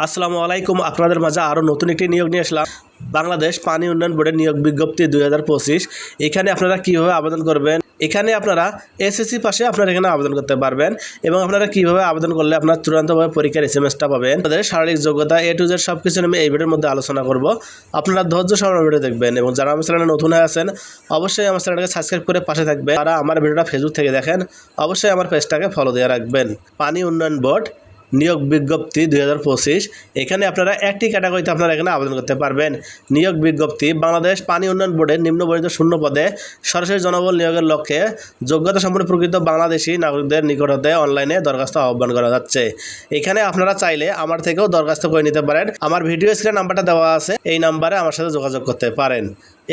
আসসালামু আলাইকুম। আপনাদের মাঝে আরও নতুন একটি নিয়োগ নিয়ে আসলাম। বাংলাদেশ পানি উন্নয়ন বোর্ডের নিয়োগ বিজ্ঞপ্তি দুই হাজার পঁচিশ। এখানে আপনারা কীভাবে আবেদন করবেন? এখানে আপনারা এসএসসি পাশে আপনারা এখানে আবেদন করতে পারবেন এবং আপনারা কীভাবে আবেদন করলে আপনার চূড়ান্তভাবে পরীক্ষার এস এম এসটা পাবেন। তাদের শারীরিক যোগ্যতা এ টু জেড সব কিছু আমি এই ভিডিওর মধ্যে আলোচনা করব। আপনারা ধৈর্য সহকারে ভিডিও দেখবেন এবং যারা আমার চ্যানেলে নতুন হয়ে আছেন, অবশ্যই আমার চ্যানেলটাকে সাবস্ক্রাইব করে পাশে থাকবেন। যারা আমার ভিডিওটা ফেসবুক থেকে দেখেন, অবশ্যই আমার পেজটাকে ফলো দিয়ে রাখবেন। পানি উন্নয়ন বোর্ড নিয়োগ বিজ্ঞপ্তি দুই হাজার পঁচিশ। এখানে আপনারা একটি ক্যাটাগরিতে আপনারা এখানে আবেদন করতে পারবেন। নিয়োগ বিজ্ঞপ্তি, বাংলাদেশ পানি উন্নয়ন বোর্ডের নিম্নবর্ণিত শূন্য পদে সরাসরি জনবল নিয়োগের লক্ষ্যে যোগ্যতা সম্পন্ন প্রকৃত বাংলাদেশি নাগরিকদের নিকট হতে অনলাইনে দরখাস্ত আহ্বান করা যাচ্ছে। এখানে আপনারা চাইলে আমার থেকেও দরখাস্ত করে নিতে পারেন। আমার ভিডিও স্ক্রিনে নাম্বারটা দেওয়া আছে, এই নাম্বারে আমার সাথে যোগাযোগ করতে পারেন।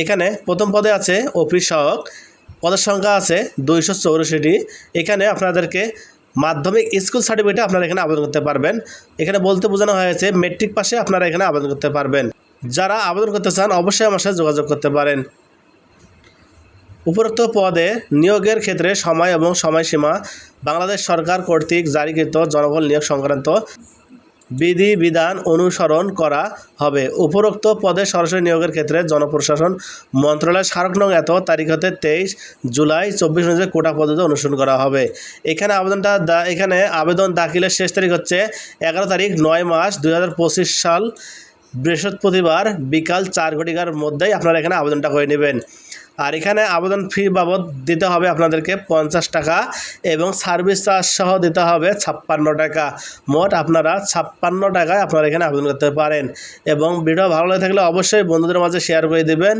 এখানে প্রথম পদে আছে অফিস সহক পদের সংখ্যা আছে দুইশো চৌরাশিটি এখানে আপনাদেরকে মাধ্যমিক স্কুল সার্টিফিকেটে আপনারা এখানে আবেদন করতে পারবেন। এখানে বলতে বোঝানো হয়েছে, মেট্রিক পাশে আপনারা এখানে আবেদন করতে পারবেন। যারা আবেদন করতে চান, অবশ্যই আমার সাথে যোগাযোগ করতে পারেন। উপরোক্ত পদে নিয়োগের ক্ষেত্রে সময় এবং সময়সীমা বাংলাদেশ সরকার কর্তৃক জারিকৃত জনবল নিয়োগ সংক্রান্ত বিধি বিধান অনুসরণ করা হবে। উপরোক্ত পদে সরাসরি নিয়োগের ক্ষেত্রে জনপ্রশাসন মন্ত্রণালয় স্মারক নং এত তারিখ হতে তেইশ জুলাই চব্বিশ অনুযায়ী কোটা পদ্ধতি অনুসরণ করা হবে। এখানে আবেদনটা এখানে আবেদন দাখিলের শেষ তারিখ হচ্ছে এগারো তারিখ নয় মাস দু হাজার পঁচিশ সাল বৃহস্পতিবার বিকাল চার ঘটিকার মধ্যেই আপনারা এখানে আবেদনটা করে নেবেন। আর এখানে আবেদন ফি বাবদ দিতে হবে আপনাদেরকে পঞ্চাশ টাকা এবং সার্ভিস চার্জ সহ দিতে হবে ছাপ্পান্ন টাকা। মোট আপনারা ছাপ্পান্ন টাকায় আপনারা এখানে আবেদন করতে পারেন। এবং ভিডিও ভালো লাগে থাকলে অবশ্যই বন্ধুদের মাঝে শেয়ার করে দেবেন।